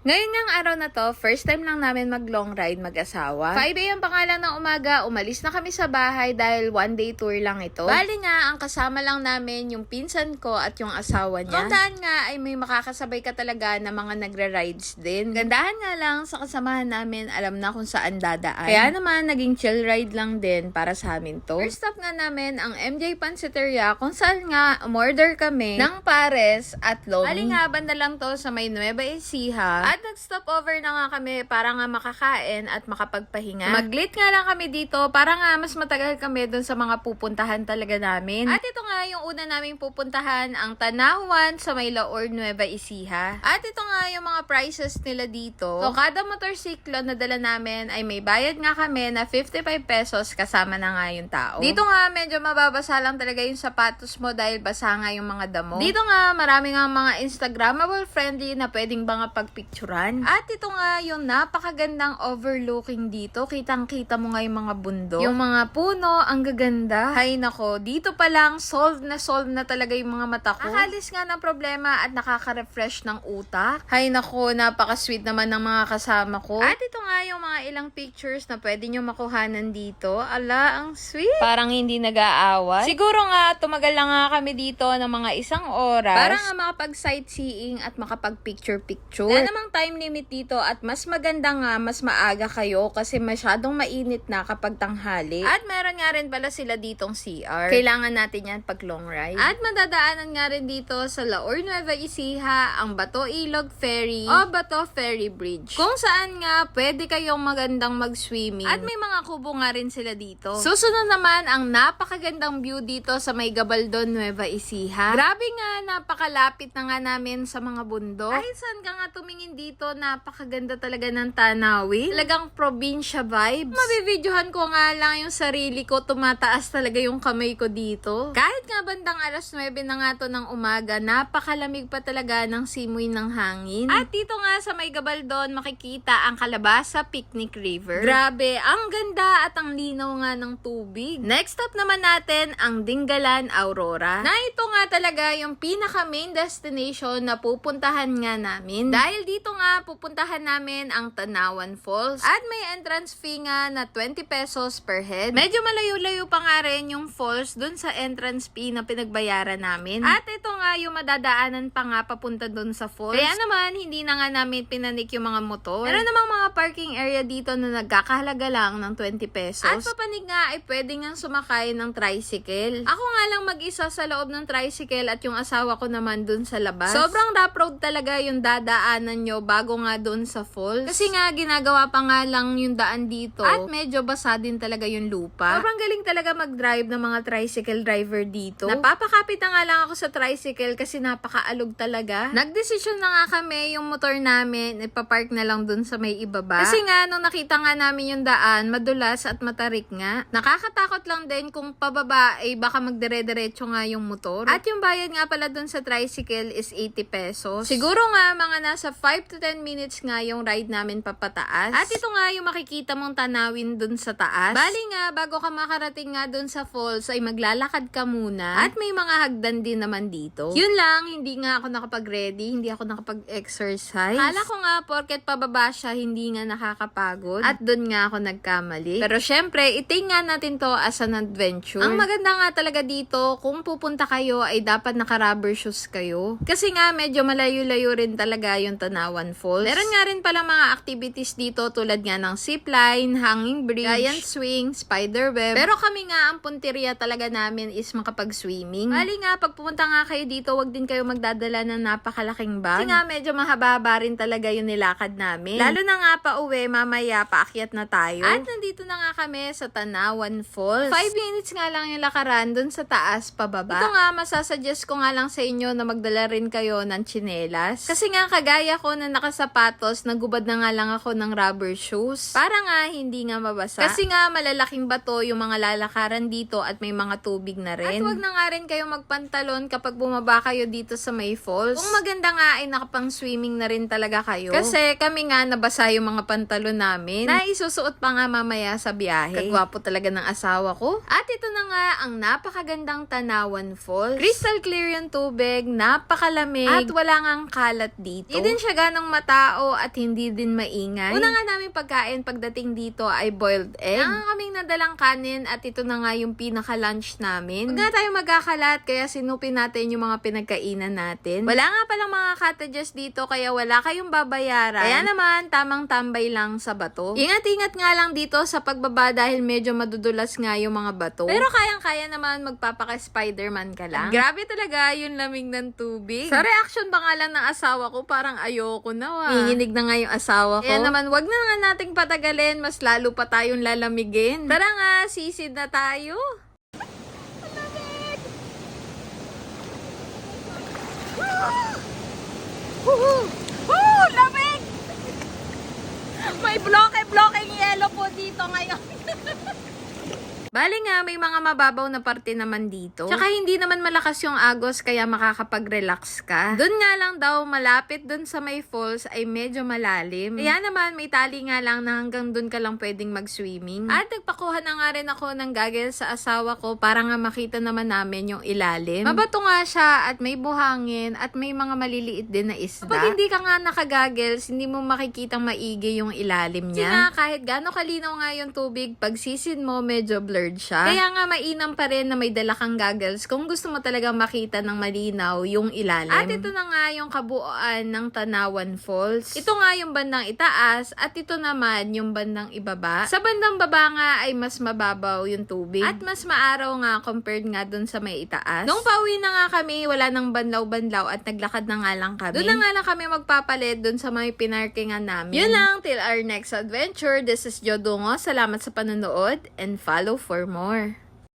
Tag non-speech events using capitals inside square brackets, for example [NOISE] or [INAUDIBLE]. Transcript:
Ngayon ngang araw na to, first time lang namin mag long ride mag-asawa. 5am pa nga lang ng umaga, umalis na kami sa bahay dahil one day tour lang ito. Bali nga, ang kasama lang namin yung pinsan ko at yung asawa niya. Gandaan nga ay may makakasabay ka talaga na mga nagra-rides din. Gandahan nga lang sa kasamahan namin, alam na kung saan dadaan. Kaya naman, naging chill ride lang din para sa amin to. First stop nga namin ang MJ Pansiteria kung saan nga umorder kami ng pares at lomi. Bali nga, banda lang to sa may Nueva Ecija. At nag-stop over na nga kami para nga makakain at makapagpahinga. Mag-late nga lang kami dito para nga mas matagal kami dun sa mga pupuntahan talaga namin. At ito nga yung una naming pupuntahan, ang Tanawan sa may Laor Nueva Ecija. At ito nga yung mga prices nila dito. So, kada motorsiklo na dala namin ay may bayad nga kami na 55 pesos kasama na nga yung tao. Dito nga medyo mababasa lang talaga yung sapatos mo dahil basa nga yung mga damo. Dito nga marami nga mga Instagrammable friendly na pwedeng mga pagpicturan. At ito nga yung napakagandang overlooking dito. Kitang-kita mo nga yung mga bundok. Yung mga puno, ang gaganda. Hay nako, dito pa lang solve na solve na talaga yung mga mata ko. Nakalis nga ng problema at nakaka-refresh ng utak. Hay nako, napaka-sweet naman ng mga kasama ko. At ito nga yung mga ilang pictures na pwede nyo makuhanan dito. Ala, ang sweet. Parang hindi nag-aawat. Siguro nga, tumagal lang nga kami dito ng mga isang oras. Para nga makapag-sightseeing at makapag-picture-picture. Wala namang time limit dito at mas maganda nga, mas maaga kayo kasi masyadong mainit na kapag tanghali. At meron nga rin pala sila ditong CR. Kailangan natin yan pag long ride. At madadaanan nga rin dito sa Laor Nueva Ecija ang Bato Ilog Ferry o Bato Ferry Bridge. Kung saan nga pwede kayong magandang mag-swimming. At may mga kubo nga rin sila dito. Susunod naman ang napakagandang view dito sa may Gabaldon Nueva Ecija. Grabe nga, napakalapit na nga namin sa mga bundok. Ay, saan ka nga tumingin dito, napakaganda talaga ng tanawin. Talagang probinsya vibes. Mabibidyohan ko nga lang yung sarili ko, tumataas talaga yung kamay ko dito. Kahit nga bandang alas 9 na nga to ng umaga, napakalamig pa talaga ng simoy ng hangin. At dito nga sa may Gabaldon, makikita ang Kalabasa Picnic River. Grabe, ang ganda at ang linaw nga ng tubig. Next stop naman natin, ang Dinggalan Aurora. Na ito nga talaga yung pinaka main destination na pupuntahan nga namin. Dahil dito nga pupuntahan namin ang Tanawan Falls. At may entrance fee nga na 20 pesos per head. Medyo malayo-layo pa nga rin yung falls dun sa entrance fee na pinagbayaran namin. At ito nga yung madadaanan pa nga papunta dun sa falls. Kaya naman, hindi na nga namin pinanik yung mga motor. Meron namang mga parking area dito na nagkakahalaga lang ng 20 pesos. At papanig nga ay pwede nga sumakay ng tricycle. Ako nga lang mag-isa sa loob ng tricycle at yung asawa ko naman dun sa labas. Sobrang rough road talaga yung dadaanan nyo bago nga dun sa falls. Kasi nga ginagawa pa nga lang yung daan dito. At medyo basa din talaga yung lupa. Sobrang galing talaga mag-drive ng mga tricycle driver dito. Napapakapit na nga lang ako sa tricycle kasi napakaalog talaga. Nagdesisyon na nga kami yung motor namin, ipapark na lang dun sa may ibaba. Kasi nga, nung nakita nga namin yung daan, madulas at matarik nga. Nakakatakot lang din kung pababa, ay baka magdire-diretso nga yung motor. At yung bayad nga pala dun sa tricycle is 80 pesos. Siguro nga, mga nasa 5 to 10 minutes nga yung ride namin papataas. At ito nga yung makikita mong tanawin dun sa taas. Bali nga, bago ka makarating nga dun sa falls, ay maglalakad ka muna. At may mga hagdan din naman dito. Yun lang, hindi nga ako nakapag-ready, hindi ako nakapag-exercise. Kala ko nga, porket pababa siya, hindi nga nakakapagod. At dun nga ako nagkamali. Pero syempre, iting nga natin to as an adventure. Ang maganda nga talaga dito, kung pupunta kayo, ay dapat naka-rubber shoes kayo. Kasi nga, medyo malayo-layo rin talaga yung Tanawan Falls. Meron nga rin pala mga activities dito tulad nga ng zipline, hanging bridge, giant swing, spider web. Pero kami nga, ang punteriya talaga namin is makapag-swimming. Bali nga, pag pumunta nga kayo dito, wag din kayo magdadala ng napakalaking bag. Kasi nga, medyo mahaba rin talaga yung nilakad namin. Lalo na nga pa uwi, mamaya paakyat na tayo. At nandito na nga kami sa Tanawan Falls. 5 minutes nga lang yung lakaran dun sa taas pababa. Ito nga, masasuggest ko nga lang sa inyo na magdala rin kayo ng tsinelas. Kasi nga, kagaya ko na nakasapatos, nagubad na nga lang ako ng rubber shoes. Para nga, hindi nga mabasa. Kasi nga, malalaking bato yung mga lalakaran dito at may mga tubig na rin. At wag na nga rin kayo magpantalon kapag bumaba kayo dito sa may falls. Kung maganda nga ay nakapang swimming na rin talaga kayo. Kasi kami nga nabasa yung mga pantalon namin na isusuot pa nga mamaya sa biyahe. Kagwapo talaga ng asawa ko. At ito na nga ang napakagandang Tanawan Falls. Crystal clear yung tubig, napakalamig, at wala ngang kalat dito. Hindi din siya ganong matao at hindi din maingay. Una nga namin pagkain pagdating dito ay boiled egg. Ang kaming nadalang kanin at ito na nga yung pinaka-lunch namin. Huwag nga tayo magkakalat kaya sinupin natin yung mga pinagkainan natin. Wala nga palang mga cottages dito kaya wala kayong babayaran. Kaya naman, tamang tambay lang sa bato. Ingat-ingat nga lang dito sa pagbaba dahil medyo madudulas nga yung mga bato. Pero kayang-kaya naman magpapaka-Spiderman ka lang. Grabe talaga yung lamig ng tubig. Sa reaction ba nga lang ng asawa ko, parang ayoko na wa. Nanginginig na nga yung asawa ko. Kaya naman, wag na nga nating patagalin, mas lalo pa tayong lalamigin. Tara nga, sisid na tayo. Woo! Lamig! May bloke-blokeng yelo po dito ngayon. [LAUGHS] Bali nga, may mga mababaw na parte naman dito. Tsaka hindi naman malakas yung agos kaya makakapag-relax ka. Doon nga lang daw, malapit doon sa may falls ay medyo malalim. Kaya naman, may tali nga lang na hanggang doon ka lang pwedeng mag-swimming. At nagpakuha na nga rin ako ng goggles sa asawa ko para nga makita naman namin yung ilalim. Mabato nga siya at may buhangin at may mga maliliit din na isda. Kapag hindi ka nga naka-goggles, hindi mo makikitang maigi yung ilalim niya. Kasi nga, kahit gaano kalinaw nga yung tubig, pag sisid mo, medyo blurred siya. Kaya nga mainam pa rin na may dala kang goggles kung gusto mo talaga makita ng malinaw yung ilalim. At ito na nga yung kabuuan ng Tanawan Falls. Ito nga yung bandang itaas at ito naman yung bandang ibaba. Sa bandang baba nga ay mas mababaw yung tubig at mas maaraw nga compared nga dun sa may itaas. Nung pauwi na nga kami, wala nang banlaw-banlaw at naglakad na nga lang kami. Doon na nga lang kami magpapalit dun sa may pinarkingan namin. Yun lang, till our next adventure. This is Jodungo. Salamat sa panonood and follow for more.